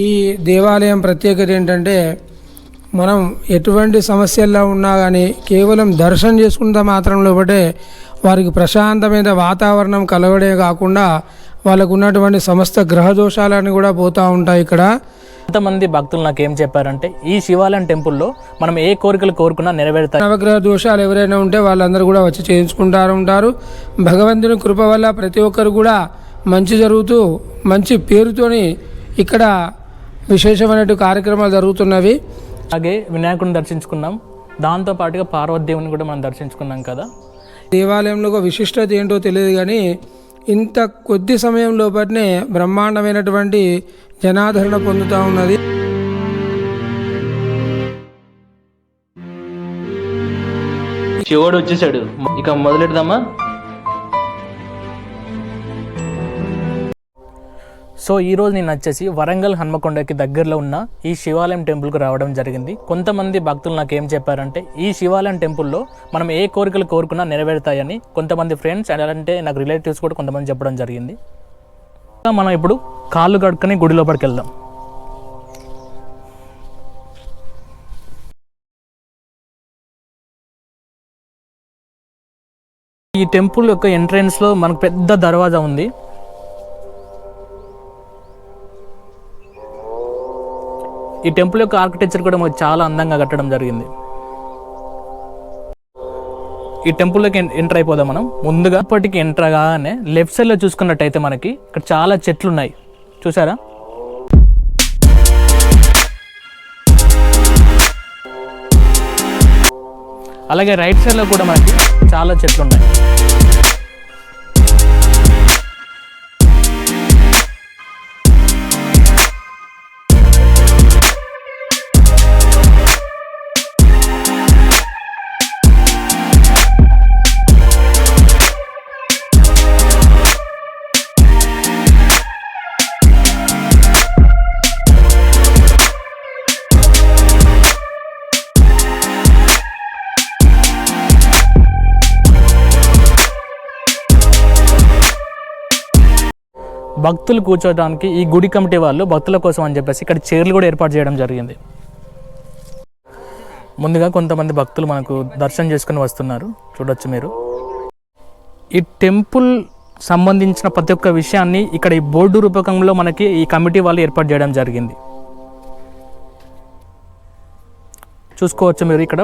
ఈ దేవాలయం ప్రత్యేకత ఏంటంటే మనం ఎటువంటి సమస్యల్లో ఉన్నా కానీ కేవలం దర్శనం చేసుకున్న మాత్రంలో బట్టే వారికి ప్రశాంతమైన వాతావరణం కలగడే కాకుండా వాళ్ళకు ఉన్నటువంటి సమస్త గ్రహ దోషాలని కూడా పోతూ ఉంటాయి ఇక్కడ. కొంతమంది భక్తులు నాకు ఏం చెప్పారంటే ఈ శివాలయం టెంపుల్లో మనం ఏ కోరికలు కోరుకున్నా నెరవేరుతాయి. నవగ్రహ దోషాలు ఎవరైనా ఉంటే వాళ్ళందరూ కూడా వచ్చి చేయించుకుంటారు ఉంటారు. భగవంతుని కృప వల్ల ప్రతి ఒక్కరు కూడా మంచి జరుగుతూ మంచి పేరుతోని ఇక్కడ విశేషమైన కార్యక్రమాలు జరుగుతున్నవి. అలాగే వినాయకుడిని దర్శించుకున్నాం. దాంతో పాటుగా పార్వతీదేవుని కూడా మనం దర్శించుకున్నాం కదా. దేవాలయంలో ఒక విశిష్టత ఏంటో తెలియదు కానీ ఇంత కొద్ది సమయం లోపలనే బ్రహ్మాండమైనటువంటి జనాదరణ పొందుతూ ఉన్నది. శివుడు వచ్చేసాడు. ఇక మొదలెడదామా? సో ఈరోజు నేను వచ్చేసి వరంగల్ హన్మకొండకి దగ్గరలో ఉన్న ఈ శివాలయం టెంపుల్కి రావడం జరిగింది. కొంతమంది భక్తులు నాకు ఏం చెప్పారంటే ఈ శివాలయం టెంపుల్లో మనం ఏ కోరికలు కోరుకున్నా నెరవేరుతాయని కొంతమంది ఫ్రెండ్స్ అంటే నాకు రిలేటివ్స్ కూడా కొంతమంది చెప్పడం జరిగింది. మనం ఇప్పుడు కాళ్ళు కడుక్కొని గుడి లోపలికి వెళ్దాం. ఈ టెంపుల్ యొక్క ఎంట్రెన్స్లో మనకు పెద్ద దర్వాజా ఉంది. ఈ టెంపుల్ యొక్క ఆర్కిటెక్చర్ కూడా మాకు చాలా అందంగా కట్టడం జరిగింది. ఈ టెంపుల్లోకి ఎంటర్ అయిపోదాం మనం. ముందుగా ఇప్పటికి ఎంటర్ కాగానే లెఫ్ట్ సైడ్లో చూసుకున్నట్టయితే మనకి ఇక్కడ చాలా చెట్లు ఉన్నాయి చూసారా? అలాగే రైట్ సైడ్లో కూడా మనకి చాలా చెట్లు ఉన్నాయి భక్తులు కూర్చోడానికి ఈ గుడి కమిటీ వాళ్ళు భక్తుల కోసం అని చెప్పేసి ఇక్కడ చైర్లు కూడా ఏర్పాటు చేయడం జరిగింది. ముందుగా కొంతమంది భక్తులు మనకు దర్శనం చేసుకుని వస్తున్నారు. చూడొచ్చు మీరు. ఈ టెంపుల్ సంబంధించిన ప్రతి ఒక్క విషయాన్ని ఇక్కడ ఈ బోర్డు రూపకంలో మనకి ఈ కమిటీ వాళ్ళు ఏర్పాటు చేయడం జరిగింది. చూసుకోవచ్చు మీరు ఇక్కడ.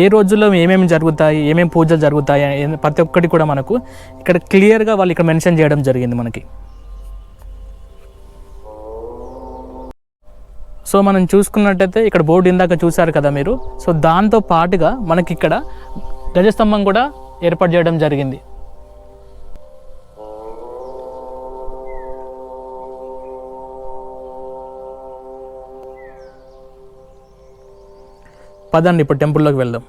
ఏ రోజుల్లో ఏమేమి జరుగుతాయి ఏమేమి పూజలు జరుగుతాయి ప్రతి ఒక్కటి కూడా మనకు ఇక్కడ క్లియర్గా వాళ్ళు ఇక్కడ మెన్షన్ చేయడం జరిగింది మనకి. సో మనం చూసుకున్నట్టయితే ఇక్కడ బోర్డు ఇందాక చూశారు కదా మీరు. సో దాంతో పాటుగా మనకి ఇక్కడ గజస్తంభం కూడా ఏర్పాటు చేయడం జరిగింది. పదండి ఇప్పుడు టెంపుల్లోకి వెళ్దాం.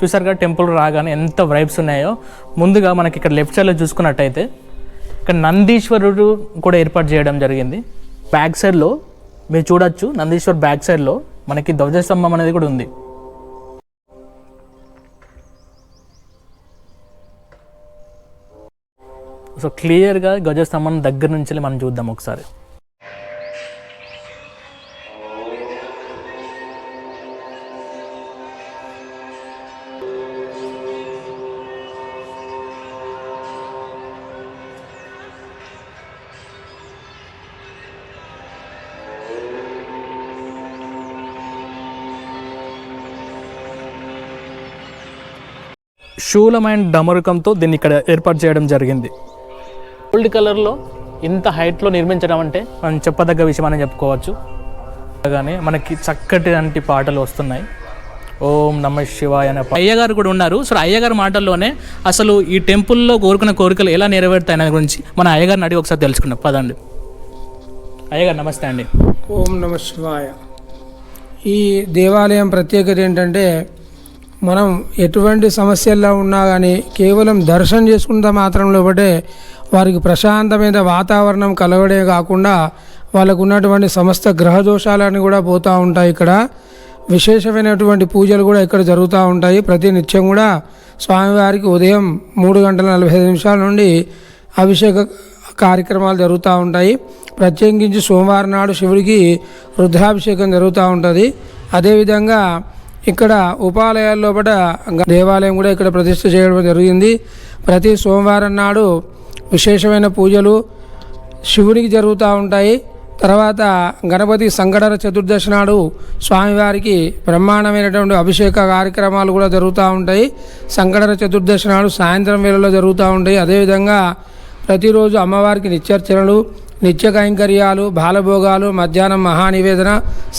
చూసారుగా టెంపుల్ రాగానే ఎంత వైబ్స్ ఉన్నాయో. ముందుగా మనకి ఇక్కడ లెఫ్ట్ సైడ్లో చూసుకున్నట్టయితే ఇక్కడ నందీశ్వరుడు కూడా ఏర్పాటు చేయడం జరిగింది. బ్యాక్ సైడ్లో మీరు చూడొచ్చు నందీశ్వర్ బ్యాక్ సైడ్లో మనకి ధ్వజస్తంభం అనేది కూడా ఉంది. సో క్లియర్గా ధ్వజస్తంభం దగ్గర నుంచి మనం చూద్దాం ఒకసారి. అండ్ డమరుకంతో దీన్ని ఇక్కడ ఏర్పాటు చేయడం జరిగింది. గోల్డ్ కలర్లో ఇంత హైట్లో నిర్మించడం అంటే మనం చెప్పదగ్గ విషయం అని చెప్పుకోవచ్చు. కానీ మనకి చక్కటి అంటి పాటలు వస్తున్నాయి. ఓం నమ శివాయ అనే అయ్యగారు కూడా ఉన్నారు. సో అయ్యగారి మాటల్లోనే అసలు ఈ టెంపుల్లో కోరుకున్న కోరికలు ఎలా నెరవేరుతాయి అనే గురించి మన అయ్యగారిని అడిగి ఒకసారి తెలుసుకుందాం. పదండి. అయ్యగారు నమస్తే అండి. ఓం నమ శివాయ. ఈ దేవాలయం ప్రత్యేకత ఏంటంటే మనం ఎటువంటి సమస్యల్లో ఉన్నా కానీ కేవలం దర్శనం చేసుకున్న మాత్రంలో బట్టే వారికి ప్రశాంతమైన వాతావరణం కలవడే కాకుండా వాళ్ళకు ఉన్నటువంటి సమస్త గ్రహ కూడా పోతూ ఉంటాయి ఇక్కడ. విశేషమైనటువంటి పూజలు కూడా ఇక్కడ జరుగుతూ ఉంటాయి. ప్రతి నిత్యం కూడా స్వామివారికి ఉదయం మూడు గంటల నలభై ఐదు నిమిషాల నుండి అభిషేక కార్యక్రమాలు జరుగుతూ ఉంటాయి. ప్రత్యేకించి సోమవారం నాడు శివుడికి రుద్రాభిషేకం జరుగుతూ ఉంటుంది. అదేవిధంగా ఇక్కడ ఉపాలయాల్లో లోపల దేవాలయం కూడా ఇక్కడ ప్రతిష్ఠ చేయడం జరిగింది. ప్రతి సోమవారం నాడు విశేషమైన పూజలు శివునికి జరుగుతూ ఉంటాయి. తర్వాత గణపతి సంకటర చతుర్దశి నాడు స్వామివారికి బ్రహ్మాండమైనటువంటి అభిషేక కార్యక్రమాలు కూడా జరుగుతూ ఉంటాయి. సంకటర చతుర్దశి నాడు సాయంత్రం వేళలో జరుగుతూ ఉంటాయి. అదేవిధంగా ప్రతిరోజు అమ్మవారికి నిత్యర్చనలు నిత్య కైంకర్యాలు బాలభోగాలు మధ్యాహ్నం మహానివేదన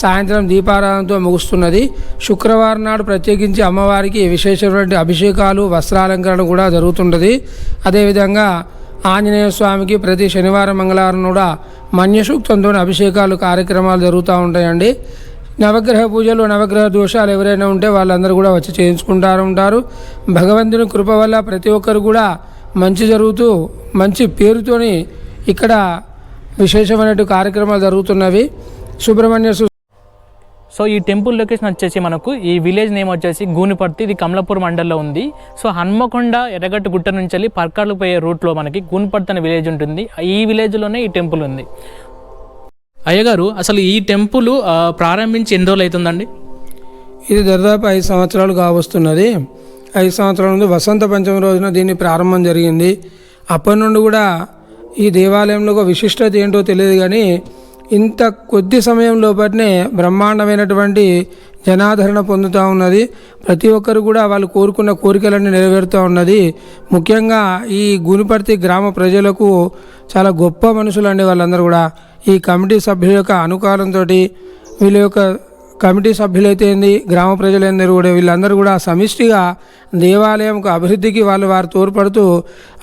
సాయంత్రం దీపారాధనతో ముగుస్తున్నది. శుక్రవారం నాడు ప్రత్యేకించి అమ్మవారికి విశేషమైనటువంటి అభిషేకాలు వస్త్రాలంకరణ కూడా జరుగుతుంటుంది. అదేవిధంగా ఆంజనేయ స్వామికి ప్రతి శనివారం మంగళవారం కూడా మన్యసూక్తంతో అభిషేకాలు కార్యక్రమాలు జరుగుతూ ఉంటాయండి. నవగ్రహ పూజలు నవగ్రహ దోషాలు ఎవరైనా ఉంటే వాళ్ళందరూ కూడా వచ్చి చేయించుకుంటారు ఉంటారు. భగవంతుని కృప వల్ల ప్రతి ఒక్కరు కూడా మంచి జరుగుతూ మంచి పేరుతోని ఇక్కడ విశేషమైన కార్యక్రమాలు జరుగుతున్నవి. సుబ్రహ్మణ్య సు- సో ఈ టెంపుల్ లొకేషన్ వచ్చేసి మనకు ఈ విలేజ్ నేమ్ వచ్చేసి గూనిపర్తి ఇది కమలాపూర్ మండల్లో ఉంది. సో హన్మకొండ ఎర్రగట్టు గుట్ట నుంచి వెళ్ళి పర్కాలు పోయే రూట్లో మనకి గూనిపర్తి అనే విలేజ్ ఉంటుంది. ఈ విలేజ్లోనే ఈ టెంపుల్ ఉంది. అయ్యగారు అసలు ఈ టెంపుల్ ప్రారంభించి ఎన్ని రోజులు అవుతుందండి? ఇది దాదాపు ఐదు సంవత్సరాలు కావస్తున్నది. ఐదు సంవత్సరాల నుండి వసంత పంచమి రోజున దీన్ని ప్రారంభం జరిగింది. అప్పటి నుండి కూడా ఈ దేవాలయంలో ఒక విశిష్టత ఏంటో తెలియదు కానీ ఇంత కొద్ది సమయం లోపలనే బ్రహ్మాండమైనటువంటి జనాదరణ పొందుతూ ఉన్నది. ప్రతి ఒక్కరు కూడా వాళ్ళు కోరుకున్న కోరికలన్నీ నెరవేరుతూ ఉన్నది. ముఖ్యంగా ఈ గునిపర్తి గ్రామ ప్రజలకు చాలా గొప్ప మనుషులు అండి వాళ్ళందరూ కూడా. ఈ కమిటీ సభ్యుల యొక్క అనుకారంతో వీళ్ళ యొక్క కమిటీ సభ్యులైతే ఏంది? గ్రామ ప్రజలందరూ కూడా వీళ్ళందరూ కూడా సమిష్టిగా దేవాలయంకు అభివృద్ధికి వాళ్ళు వారు తోడ్పడుతూ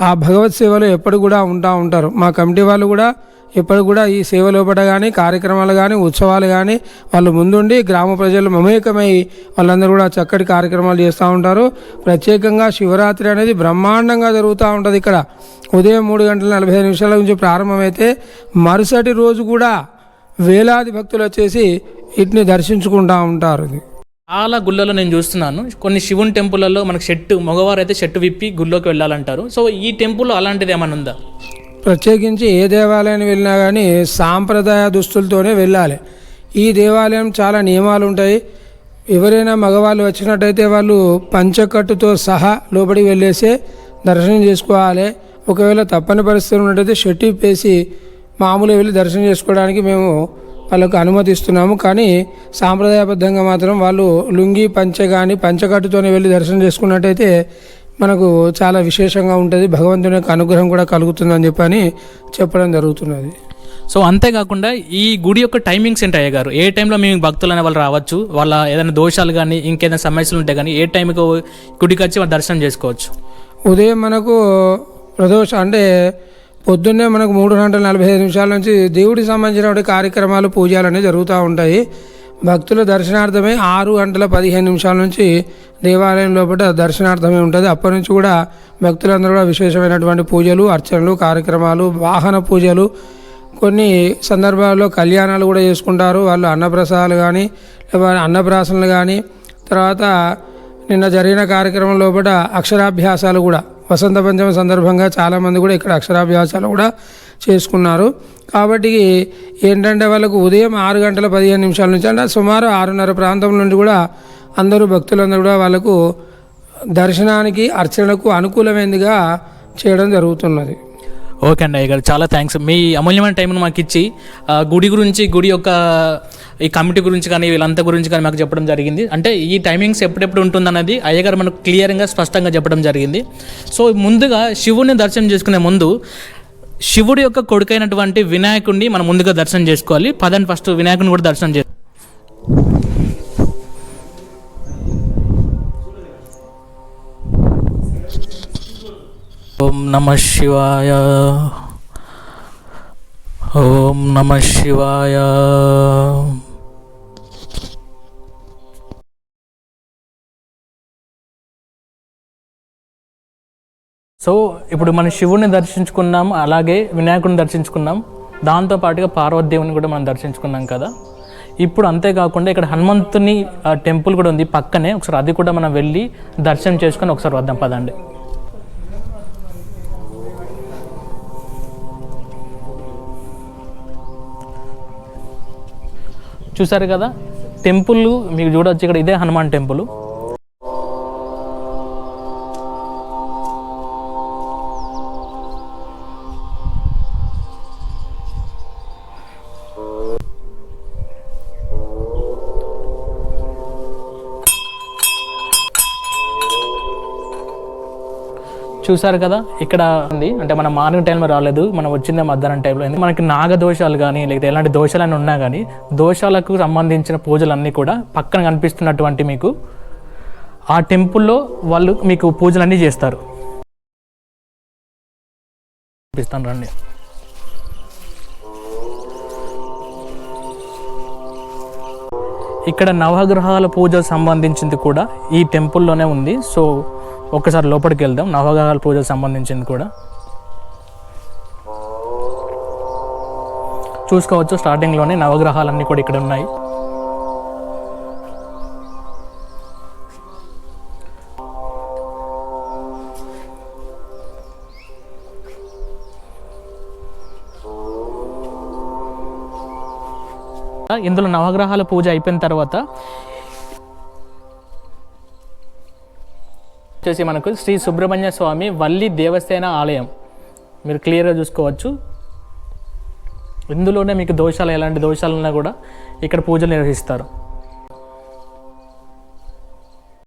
ఆ భగవత్ సేవలో ఎప్పుడు కూడా ఉంటా ఉంటారు. మా కమిటీ వాళ్ళు కూడా ఎప్పుడు కూడా ఈ సేవ లోపల కానీ కార్యక్రమాలు కానీ ఉత్సవాలు కానీ వాళ్ళు ముందుండి గ్రామ ప్రజలు మమేకమై వాళ్ళందరూ కూడా చక్కటి కార్యక్రమాలు చేస్తూ ఉంటారు. ప్రత్యేకంగా శివరాత్రి అనేది బ్రహ్మాండంగా జరుగుతూ ఉంటుంది ఇక్కడ. ఉదయం మూడు గంటల నలభై నిమిషాల నుంచి ప్రారంభమైతే మరుసటి రోజు కూడా వేలాది భక్తులు వచ్చేసి వీటిని దర్శించుకుంటూ ఉంటారు ఇది. చాలా గుళ్ళలో నేను చూస్తున్నాను. కొన్ని శివుని టెంపుల్లలో మనకు షెట్టు మగవారు అయితే షెట్టు విప్పి గుళ్ళోకి వెళ్ళాలంటారు. సో ఈ టెంపుల్ అలాంటిది ఏమైనా ఉందా? ప్రత్యేకించి ఏ దేవాలయానికి వెళ్ళినా కానీ సాంప్రదాయ దుస్తులతోనే వెళ్ళాలి. ఈ దేవాలయం చాలా నియమాలు ఉంటాయి. ఎవరైనా మగవాళ్ళు వచ్చినట్టయితే వాళ్ళు పంచకట్టుతో సహా లోపలికి వెళ్ళేసి దర్శనం చేసుకోవాలి. ఒకవేళ తప్పని పరిస్థితులు ఉన్నట్టయితే షెట్టి వేసి మామూలుగా వెళ్ళి దర్శనం చేసుకోవడానికి మేము వాళ్ళకు అనుమతిస్తున్నాము. కానీ సాంప్రదాయబద్ధంగా మాత్రం వాళ్ళు లుంగి పంచె కానీ పంచకట్టుతోనే వెళ్ళి దర్శనం చేసుకున్నట్టయితే మనకు చాలా విశేషంగా ఉంటుంది. భగవంతుని యొక్క అనుగ్రహం కూడా కలుగుతుందని చెప్పని చెప్పడం జరుగుతున్నది. సో అంతేకాకుండా ఈ గుడి యొక్క టైమింగ్స్ ఏంటి అయ్య గారు ఏ టైంలో మేము భక్తులు అనే వాళ్ళు రావచ్చు? వాళ్ళ ఏదైనా దోషాలు కానీ ఇంకేదైనా సమస్యలు ఉంటే కానీ ఏ టైంకి గుడికి వచ్చి వాళ్ళు దర్శనం చేసుకోవచ్చు? ఉదయం మనకు ప్రదోష అంటే పొద్దున్నే మనకు మూడు గంటల నలభై ఐదు నిమిషాల నుంచి దేవుడికి సంబంధించిన కార్యక్రమాలు పూజలు అనేవి జరుగుతూ ఉంటాయి. భక్తుల దర్శనార్థమే ఆరు గంటల పదిహేను నిమిషాల నుంచి దేవాలయం లోపల దర్శనార్థమే ఉంటుంది. అప్పటి నుంచి కూడా భక్తులందరూ కూడా విశేషమైనటువంటి పూజలు అర్చనలు కార్యక్రమాలు వాహన పూజలు కొన్ని సందర్భాల్లో కళ్యాణాలు కూడా చేసుకుంటారు. వాళ్ళు అన్నప్రసాదాలు కానీ లేకపోతే అన్నప్రాసనలు కానీ తర్వాత నిన్న జరిగిన కార్యక్రమం లోపల అక్షరాభ్యాసాలు కూడా వసంత పంచమి సందర్భంగా చాలామంది కూడా ఇక్కడ అక్షరాభ్యాసాలు కూడా చేసుకున్నారు. కాబట్టి ఏంటంటే వాళ్ళకు ఉదయం ఆరు గంటల పదిహేను నిమిషాల నుంచి అంటే సుమారు ఆరున్నర ప్రాంతం నుండి కూడా అందరూ భక్తులందరూ కూడా వాళ్ళకు దర్శనానికి అర్చనకు అనుకూలమైనదిగా చేయడం జరుగుతున్నది. ఓకే అండి అయ్య గారు చాలా థ్యాంక్స్ మీ అమూల్యమైన టైంను మాకు ఇచ్చి గుడి గురించి గుడి యొక్క ఈ కమిటీ గురించి కానీ వీళ్ళంతా గురించి కానీ మాకు చెప్పడం జరిగింది. అంటే ఈ టైమింగ్స్ ఎప్పుడెప్పుడు ఉంటుందన్నది అయ్యగారు మనకు క్లియర్గా స్పష్టంగా చెప్పడం జరిగింది. సో ముందుగా శివుని దర్శనం చేసుకునే ముందు శివుడి యొక్క కొడుకైనటువంటి వినాయకుడిని మనం ముందుగా దర్శనం చేసుకోవాలి. పదండి ఫస్ట్ వినాయకుని కూడా దర్శనం చేసుకోవాలి ఓం నమ శివాయ. ఓం నమ శివాయ. సో ఇప్పుడు మనం శివుని దర్శించుకున్నాం అలాగే వినాయకుడిని దర్శించుకున్నాం. దాంతో పాటుగా పార్వతీదేవుని కూడా మనం దర్శించుకున్నాం కదా. ఇప్పుడు అంతేకాకుండా ఇక్కడ హనుమంతుని టెంపుల్ కూడా ఉంది పక్కనే. ఒకసారి అది కూడా మనం వెళ్ళి దర్శనం చేసుకొని ఒకసారి వద్దాం పదండి. చూసారు కదా? టెంపుల్ మీకు చూడొచ్చు ఇక్కడ ఇదే హనుమాన్ టెంపుల్. చూసారు కదా? ఇక్కడ ఉంది. అంటే మనం మార్నింగ్ టైంలో రాలేదు. మనం వచ్చిందే మధ్యాహ్నం టైంలో మనకి నాగ దోషాలు కానీ లేదా ఎలాంటి దోషాలు ఉన్నా కానీ దోషాలకు సంబంధించిన పూజలన్నీ కూడా పక్కన కనిపిస్తున్నటువంటి మీకు ఆ టెంపుల్లో వాళ్ళు మీకు పూజలన్నీ చేస్తారు. చూపిస్తాను రండి. ఇక్కడ నవగ్రహాల పూజ సంబంధించింది కూడా ఈ టెంపుల్లోనే ఉంది. సో ఒక్కసారి లోపలికి వెళ్దాం. నవగ్రహాల పూజకు సంబంధించింది కూడా. చూసుకోవచ్చు. స్టార్టింగ్లోనే నవగ్రహాలన్నీ కూడా ఇక్కడ ఉన్నాయి. ఇందులో నవగ్రహాల పూజ అయిపోయిన తర్వాత వచ్చేసి మనకు శ్రీ సుబ్రహ్మణ్య స్వామి వల్లి దేవసేన ఆలయం. మీరు క్లియర్గా చూసుకోవచ్చు. ఇందులోనే మీకు దోషాలు ఎలాంటి దోషాలు ఉన్నా కూడా ఇక్కడ పూజలు నిర్వహిస్తారు.